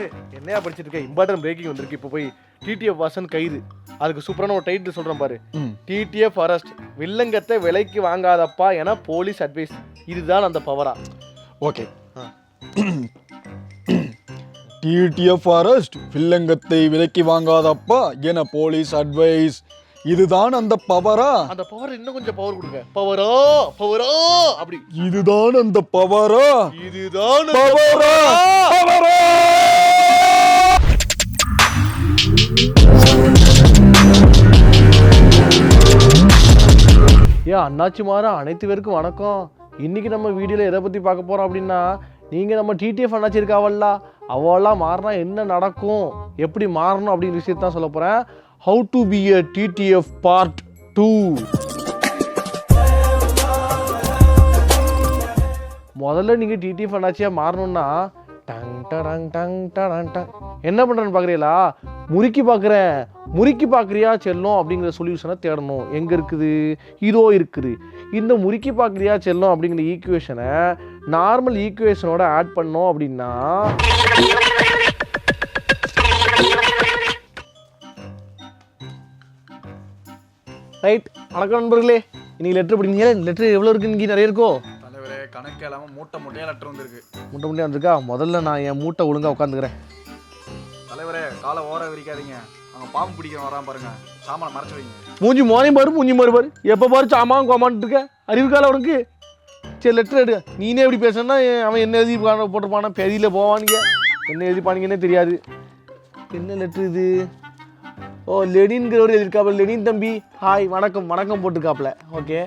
ஏய், என்னையா படிச்சிட்டு இருக்க? இம்பார்ட்டன்ட் பிரேக்கிங் வந்திருக்கு. இப்போ போய் டிடிஎஃப் வாசன் கைது அதுக்கு சூப்பரான ஒரு டைட்டில் சொல்றேன் பாரு. டிடிஎஃப் அரெஸ்ட் வில்லங்கத்தை விலைக்கு வாங்காதப்பா என போலீஸ் அட்வைஸ் இதுதான் அந்த பவரா ஓகே. டிடிஎஃப் அரெஸ்ட் வில்லங்கத்தை விலைக்கு வாங்காதப்பா என போலீஸ் அட்வைஸ் இதுதான் அந்த பவரா? அந்த பவர் இன்னும் கொஞ்சம் பவர் கொடுங்க. பவரா பவரா அப்படி. இதுதான் அந்த பவரா? இதுதான் பவரா பவரா. ஏன் அண்ணாச்சி மாறா அனைத்து பேருக்கும் வணக்கம். இன்னைக்கு நம்ம வீடியோவில் எதை பற்றி பார்க்க போகிறோம் அப்படின்னா நீங்கள் நம்ம டிடிஎஃப் அண்ணாச்சி இருக்காவல்ல அவெல்லாம் மாறினா என்ன நடக்கும்? எப்படி மாறணும் அப்படிங்கிற விஷயத்தை தான் சொல்ல போகிறேன் how to be a TTF part two முதல்ல நீங்கள் டிடிஎஃப் அண்ணாச்சியாக மாறணும்னா டங் டடங் டங் டடங் டங். என்ன பண்ணுறேன்னு பார்க்குறீங்களா முறுக்கி பார்க்குறேன் முறுக்கி பார்க்குறியா செல்லும் அப்படிங்கிற சொல்யூஷனை தேடணும். எங்கே இருக்குது? இதோ இருக்குது. இந்த முறுக்கி பார்க்குறியா செல்லும் அப்படிங்கிற ஈக்குவேஷனை நார்மல் ஈக்குவேஷனோட ஆட் பண்ணோம் அப்படின்னா ரைட் வணக்கம் நண்பர்களே. இன்னைக்கு லெட்ரு படிங்க லெட்ரு எவ்வளோ இருக்கு இன்னைக்கு நிறைய இருக்கோ? தலைவரே கணக்கு இல்லாம மூட்டை மூட்டையா லெட்டர் வந்திருக்கு. முட்டை முட்டையாக வந்திருக்கா? முதல்ல நான் என் மூட்டை ஒழுங்காக உட்காந்துக்கிறேன் தலைவரே காலை ஓர விரிக்காதீங்க. அங்க பாம்பு பிடிக்க வராம பாருங்க. சாமானை மறைச்சு வைங்க. மூஞ்சி மோனையும் பாரு மூஞ்சி மாறு பாரு. எப்போ பாரு சாமான் கோமான்ட்டு இருக்க? அறிவுக்கால உனக்கு? சரி லெட்டர் எடு. நீனே எப்படி பேசுனா அவன் என்ன எழுதி போட்டிருப்பானா? பெரியில் போவானுங்க. என்ன எழுதி பானுங்கன்னே தெரியாது. என்ன லெட்ரு இது? ஓ லெனின்கிறவர் எழுதியிருக்காப்புல. லெனின் தம்பி. ஹாய் வணக்கம். வணக்கம் போட்டிருக்காப்புல. ஓகே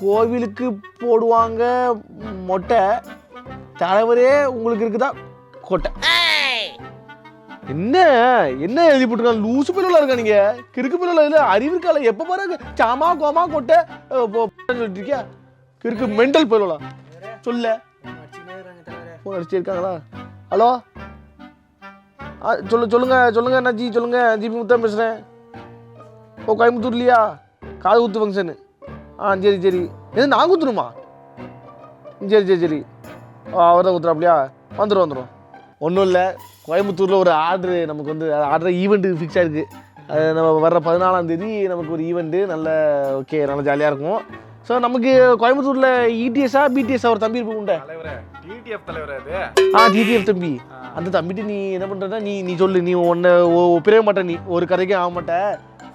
கோவிலுக்கு போடுவாங்க மொட்டை. தலைவரே உங்களுக்கு இருக்குதா? கொட்டை. என்ன? என்ன எழுதி போட்டுருக்காங்க? லூசு பிள்ளை இருக்கா நீங்க? கிறுக்கு பிள்ளை இல்ல அறிவு இருக்கால எப்ப பாருங்க சாமா கோமா கொட்டை சொல்லிட்டு இருக்கியா? கிறுக்கு மென்டல் பிள்ளை சொல்ல. ஃபோன் அடிச்சிருக்காங்களா ஹலோ சொல்லு சொல்லுங்கள் சொல்லுங்கள் அண்ணாச்சி சொல்லுங்கள் ஜிபி முத்தா பேசுகிறேன் ஓ கோயம்புத்தூர்லையா காது குத்து ஃபங்க்ஷனு ஆ சரி சரி. எது நான் குத்துணுமா? சரி சரி சரி. அவர் தான் குத்துறாப்லையா? வந்துடும் வந்துடும் ஒன்றும் இல்லை. கோயம்புத்தூரில் ஒரு ஆர்டரு நமக்கு வந்து ஆர்டர் ஈவெண்ட்டு ஃபிக்ஸ் ஆயிருக்கு. அது நம்ம வர்ற பதினாலாம் தேதி நமக்கு ஒரு ஈவெண்ட்டு நல்ல ஓகே நல்ல ஜாலியாக இருக்கும். ஸோ நமக்கு கோயம்புத்தூரில் E இடிஎஸ்ஸா பிடிஎஸ்ஸா ஒரு தம்பி இருப்போம் உண்டை தலைவரே டிடிஎஃப் தலைவரே அது? ஆ டிடிஎஃப் தம்பி. அந்த தம்பிட்டு நீ என்ன பண்ணுறனா நீ நீ சொல்லு. நீ ஒன்றை ஒப்பிடவே மாட்ட நீ. ஒரு கதைக்கும் ஆக மாட்ட.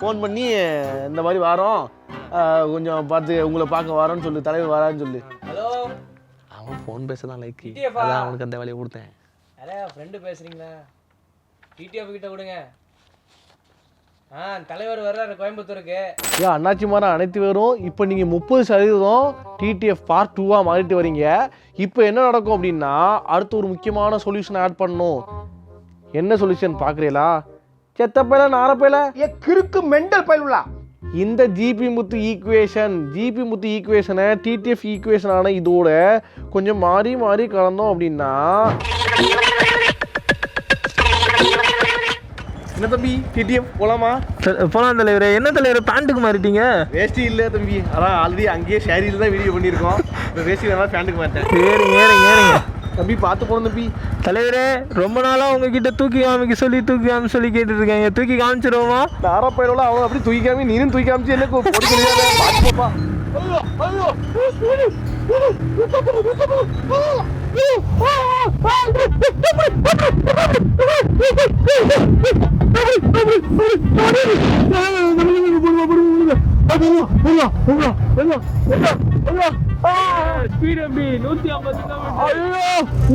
ஃபோன் பண்ணி இந்த மாதிரி வாரோம். கொஞ்சம் பார்த்து உங்களை பார்க்க வரோன்னு சொல்லு. தலைவர் வரான்னு சொல்லு. ஹலோ. அவன் ஃபோன் பேச தான் லைக்கு TTF -ஆ? அதான் அவனுக்கு அந்த வேலையை கொடுத்தேன். ஃப்ரெண்டு பேசுறீங்களா? டிடிஎஃப் கிட்ட கொடுங்க. ஆ தலைவர் வர்றாரு கோயம்புத்தூருக்கு. ஏன் அண்ணாச்சி மாறன் அனைத்து பேரும் இப்போ நீங்கள் முப்பது சதவீதம் டிடிஎஃப் பார்ட் டூவாக மாறிட்டு வரீங்க. இப்போ என்ன நடக்கும் அப்படின்னா அடுத்து ஒரு முக்கியமான சொல்யூஷன் ஆட் பண்ணணும். என்ன சொல்யூஷன் பார்க்குறீங்களா செத்தப்பையில நாரப்பையில ஏ கிறுக்கு மெண்டல் பயிலுலா. இந்த GP Muthu equation GP Muthu ஈக்குவேஷனை டிடிஎஃப் ஈக்குவேஷனான இதோட கொஞ்சம் மாறி மாறி கலந்தோம் அப்படின்னா என்ன தம்பி டிடிஎஃப் போலாமா போலாம் தலைவரே என்ன தலைவர் பேண்ட்டுக்கு மாறிட்டீங்க வேஷ்டி இல்லை தம்பி அதான் ஆல்ரெடி அங்கேயே ஷேரியில் தான் வீடியோ பண்ணியிருக்கோம் இப்போ வேஷ்டி வேணா ஃபேண்டுக்கு மாட்டேன் ஏறுங்க ஏறுங்க ஏறுங்க தம்பி பார்த்து போகணும் தம்பி தலைவரே ரொம்ப நாளா உங்ககிட்ட தூக்கி காமிக்க சொல்லி தூக்கி காமி சொல்லி கேட்டுட்டு இருக்காங்க தூக்கி காமிச்சிருவோமா நாரா பயிரோட அவன் அப்படி தூக்கி காமி நீனும் தூக்கி காமிச்சு என்ன பொடிக்கிறீங்க பார்த்து போப்பா ஐயோ ஐயோ ஸ்பீட் எப்படி நூத்தி ஐம்பது ஐயோ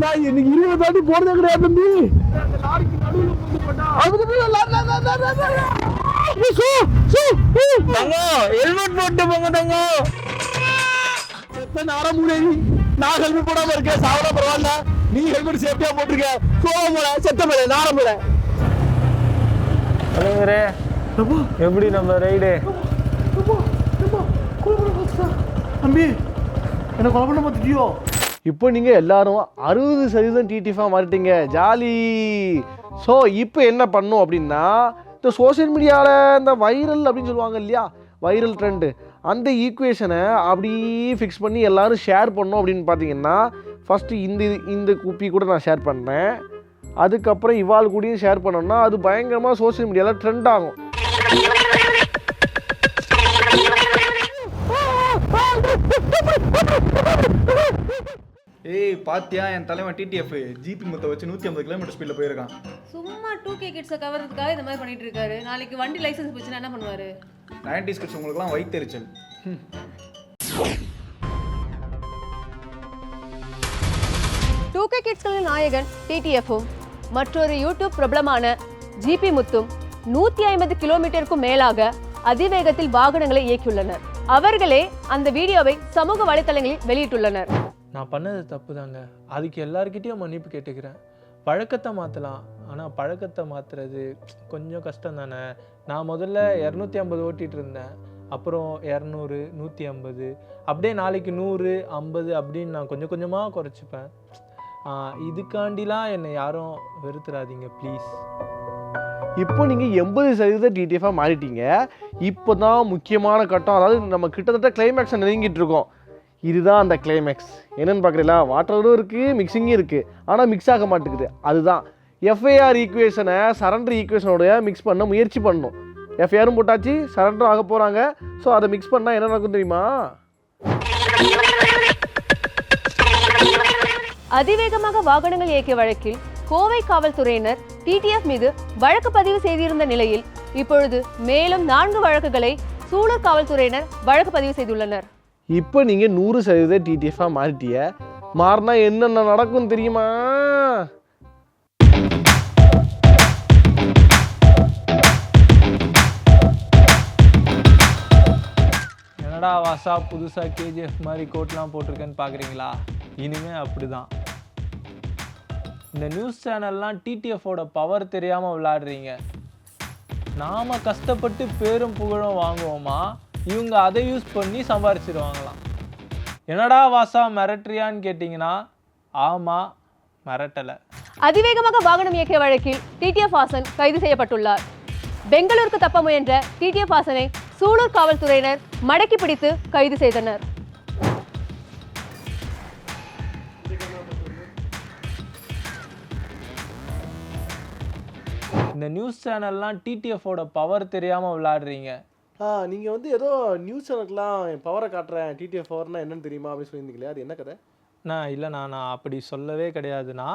நான் இன்னைக்கு இருபது தாண்டி போறதே கிடையாது தம்பி ஹெல்மெட் போட்டு போங்க செத்த நார முடியாது நான் ஹெல்மெட் போடாம இருக்கேன் சாவடா பரவாயில்ல நீ ஹெல்மெட் சேஃப்டியா போட்டிருக்க கோவம் போல செத்த மேல நார மேல தலைவரே எப்படி நம்ம ரைடு தம்பி என்ன கொலை பண்ண பார்த்துட்டியோ? இப்போ நீங்கள் எல்லாரும் அறுபது சதவீதம் டிடிஃபாக மாறிட்டீங்க. ஜாலி. ஸோ இப்போ என்ன பண்ணும் அப்படின்னா இந்த சோஷியல் மீடியாவில் இந்த வைரல் அப்படின்னு சொல்லுவாங்க இல்லையா? வைரல் ட்ரெண்டு அந்த ஈக்குவேஷனை அப்படியே ஃபிக்ஸ் பண்ணி எல்லோரும் ஷேர் பண்ணோம் அப்படின்னு பார்த்தீங்கன்னா ஃபஸ்ட்டு இந்த இந்த குப்பி கூட நான் ஷேர் பண்ணுறேன் அதுக்கப்புறம் இவாள் கூடயும் ஷேர் பண்ணோம்னா அது பயங்கரமாக சோஷியல் மீடியாவில் ட்ரெண்ட் ஆகும். ஏய் பாத்தியா என் தலைவன் டிடிஎஃப் ஜிபி முத்த வச்சு நூற்றி ஐம்பது கிலோமீட்டர் ஸ்பீடில் போயிருக்கான். சும்மா டூ கே கிட்ஸை கவர்றதுக்காக இந்த மாதிரி பண்ணிட்டு இருக்காரு. நாளைக்கு வண்டி லைசன்ஸ் போச்சுன்னா என்ன பண்ணுவாரு? நைன்டிஸ் கிட்ஸ் உங்களுக்குலாம் வைத்தெரிச்சல் டூ கே கிட்ஸ்களின் நாயகன் டிடிஎஃப்பும் மற்றொரு யூடியூப் பிரபலமான ஜிபி முத்தும் நூற்றி ஐம்பது கிலோமீட்டருக்கும் மேலாக அதிவேகத்தில் வாகனங்களை இயக்கியுள்ளனர். அவர்களே அந்த வீடியோவை சமூக வலைத்தளங்களில் வெளியிட்டுள்ளனர். நான் பண்ணது தப்பு தாங்க அதுக்கு எல்லார்கிட்டயும் மன்னிப்பு கேட்டுக்கிறேன். பழக்கத்தை மாற்றலாம் ஆனால் பழக்கத்தை மாற்றுறது கொஞ்சம் கஷ்டம் தானே நான் முதல்ல இரநூத்தி ஐம்பது ஓட்டிகிட்டு இருந்தேன் அப்புறம் இரநூறு நூற்றி ஐம்பது. அப்படியே நாளைக்கு நூறு ஐம்பது அப்படின்னு நான் கொஞ்சம் கொஞ்சமாக குறைச்சிப்பேன். இதுக்காண்டிலாம் என்னை யாரும் வெறுத்துறாதீங்க ப்ளீஸ் இப்போ நீங்கள் எண்பது சதவீத டிடிஎஃபாக மாறிட்டீங்க. இப்போ தான் முக்கியமான கட்டம். அதாவது நம்ம கிட்டத்தட்ட கிளைமேக்ஸை நெருங்கிட்டு இருக்கோம். இதுதான் அந்த கிளைமேக்ஸ் என்னென்னு பார்க்குறீங்களா? வாட்டரும் இருக்குது மிக்சிங்கும் இருக்குது ஆனால் மிக்ஸ் ஆக மாட்டேங்குது. அதுதான். எஃப்ஐஆர் ஈக்குவேஷனை சரண்டர் ஈக்குவேஷனோட மிக்ஸ் பண்ண முயற்சி பண்ணணும். எஃப்ஐஆரும் போட்டாச்சு சரண்டரும் ஆக போகிறாங்க ஸோ அதை மிக்ஸ் பண்ணால் என்ன நடக்கும் தெரியுமா? அதிவேகமாக வாகனங்கள் இயக்கிய வழக்கில் கோவை காவல்துறையினர் டிடிஎஃப் மீது வழக்கு பதிவு செய்திருந்த நிலையில் இப்பொழுது மேலும் நான்கு வழக்குகளை சூலூர் காவல்துறையினர் வழக்கு பதிவு செய்துள்ளனர். இப்போ நீங்கள் நூறு சதவீத டிடிஎஃபாக மாறிட்டிய மாறினா என்னென்ன நடக்கும் தெரியுமா? என்னடா வாசா புதுசாக கேஜிஎஃப் மாதிரி கோட்லாம் போட்டிருக்கேன்னு பார்க்குறீங்களா இனிமே அப்படிதான். இந்த நியூஸ் சேனல்லாம் டிடிஎஃபோட பவர் தெரியாமல் விளாடுறீங்க நாம் கஷ்டப்பட்டு பேரும் புகழும் வாங்குவோமா? இவங்க அதை யூஸ் பண்ணி சம்பாரிச்சிடுவாங்களாம் என்னடா வாசா மிரட்டுறியான்னு கேட்டிங்கன்னா ஆமாம் மிரட்டலை. அதிவேகமாக வாகனம் இயக்கிய வழக்கில் டிடிஎஃப் ஹாசன் கைது செய்யப்பட்டுள்ளார். பெங்களூருக்கு தப்ப முயன்ற டிடிஎஃப் ஹாசனை சூலூர் காவல்துறையினர் மடக்கி பிடித்து கைது செய்தனர். இந்த நியூஸ் சேனல்லாம் டிடிஎஃபோட பவர் தெரியாமல் விளையாடுறீங்க. ஆ நீங்கள் வந்து ஏதோ நியூஸ் சேனலுக்குலாம் என் பவரை காட்டுறேன் டிடிஎஃப் பவர்னா என்னன்னு தெரியுமா அப்படின்னு சொல்லியிருந்தீங்களே அது என்ன கதை? நான் இல்லைண்ணா நான் அப்படி சொல்லவே கிடையாதுண்ணா.